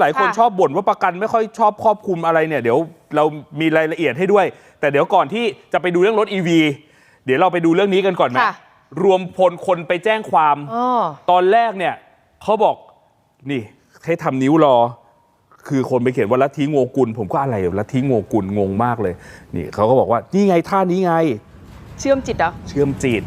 หลายคนค่ะชอบบ่นว่าประกันไม่ค่อยชอบครอบคลุมอะไรเนี่ยเดี๋ยวเรามีรายละเอียดให้ด้วย แต่เดี๋ยวก่อนที่จะไปดูเรื่องรถ EV เดี๋ยวเราไปดูเรื่องนี้กันก่อนไหมค่ะ รวมพลคนไปแจ้งความ อ๋อ ตอนแรกเนี่ยเขาบอกนี่ให้ทำนิ้วรอ คือคนไปเขียนว่าลัทธิโงกุล ผมก็อะไรลัทธิโงกุลงงมากเลย นี่เขาก็บอกว่านี่ไงท่านี้ไง เชื่อมจิตเหรอ เชื่อมจิต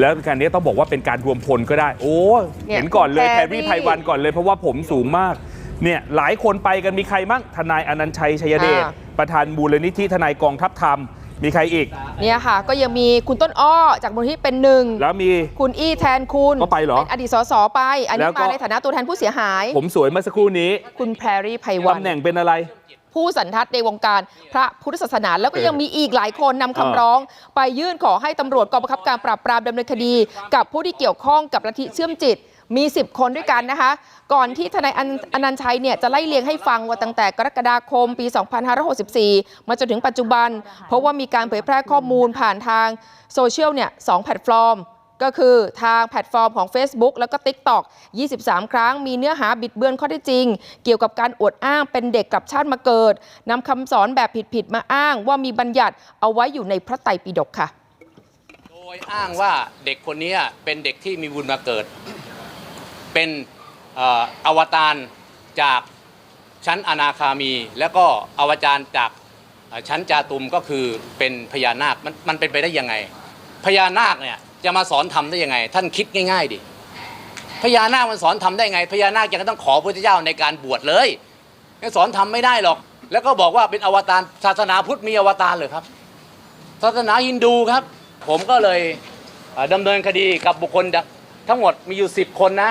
แล้วการนี้ต้องบอกว่าเป็นการรวมพลก็ได้ โอ้ เนี่ยเห็นก่อนเลยคุณแพแพรรรี่ รี่ไพวันก่อนเลยเพราะว่าผมสูงมาก เนี่ยหลายคนไปกันมีใครบ้างทนายอนันต์ชัยชัยเดชอ่า ประธานมูลนิธิทนายกองทัพธรรม มีใครอีก เนี่ยค่ะ ก็ยังมีคุณต้นอ้อจากมูลที่เป็นหนึ่ง แล้วมี คุณอี้แทนคุณก็ไปเหรอนอดีตสสไป อันแล้นี้วก็ มาในฐานะตัวแทนผู้เสียหาย ผมสวยเมื่อสักครู่นี้คุณแพรรี่ไพวัน ตำแหน่งเป็นอะไร ผู้สันทัดในวงการพระพุทธศาสนา แล้วก็เออยังมีอีกหลายคนนำคำเออร้อง ไปยื่นขอให้ตำรวจกองบังคับการปราบปรามดำเนินคดี กับผู้ที่เกี่ยวข้องกับลัทธิเชื่อมจิต มี 10 คนด้วยกันนะคะ ก่อนที่ทนายอนันชัยเนี่ยจะไล่เลียงให้ฟังว่าตั้งแต่กรกฎาคมปี 2564 มาจนถึงปัจจุบัน เพราะว่ามีการเผยแพร่ข้อมูลผ่านทางโซเชียลเนี่ยสองแพลตฟอร์มก็คือทางแพลตฟอร์มของ Facebook แล้วก็ TikTok 23 ครั้งมีเนื้อหาบิดเบือนข้อเท็จจริง เกี่ยวกับการอวดอ้างเป็นเด็กกลับชาติมาเกิดนำคำสอนแบบผิดๆมาอ้าง ว่ามีบัญญัติเอาไว้อยู่ในพระไตรปิฎกค่ะ โดยอ้างว่าเด็กคนนี้เป็นเด็กที่มีบุญมาเกิด เป็นอวตารจากชั้นอนาคามี แล้วก็อวตารจากชั้นจาตุมก็คือเป็นพญานาคมันมันเป็นไปได้ยังไง พญานาคเนี่ยจะมาสอนทำได้ยังไง ท่านคิดง่าย ๆดิพญานาคมันสอนทำได้ไงพญานาคยังต้องขอพระพุทธเจ้าในการบวชเลยยังสอนทำไม่ได้หรอก แล้วก็บอกว่าเป็นอวตารศาสนาพุทธมีอวตารเลยครับ ศาสนาฮินดูครับ ผมก็เลยเอ่อดำเนินคดีกับบุคคลทั้งหมดมีอยู่ 10 คนนะ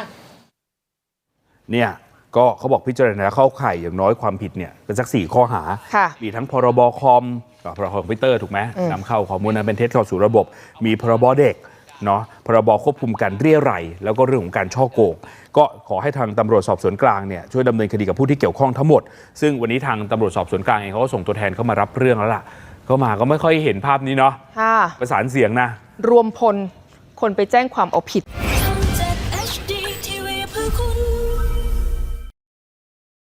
เนี่ยก็เขาบอกพิจารณาเข้าข่ายอย่างน้อยความผิดเนี่ยเป็นสักสี่ข้อหา ค่ะ มีทั้งพรบคอมอ่าพรบคอมพิวเตอร์ถูกไหมอืมนำเข้าข้อมูลนั้นเป็นเท็จเข้าสู่ระบบ มีพรบเด็กเนาะพรบควบคุมการเรียรัยแล้วก็เรื่องของการช่อโกง ก็ขอให้ทางตำรวจสอบสวนกลางเนี่ยช่วยดำเนินคดีกับผู้ที่เกี่ยวข้องทั้งหมด ซึ่งวันนี้ทางตำรวจสอบสวนกลางเองเขาก็ส่งตัวแทนเข้ามารับเรื่องแล้วล่ะก็มาก็ไม่ค่อยเห็นภาพนี้เนาะค่ะ ประสานเสียงนะ รวมพลคนไปแจ้งความเอาผิด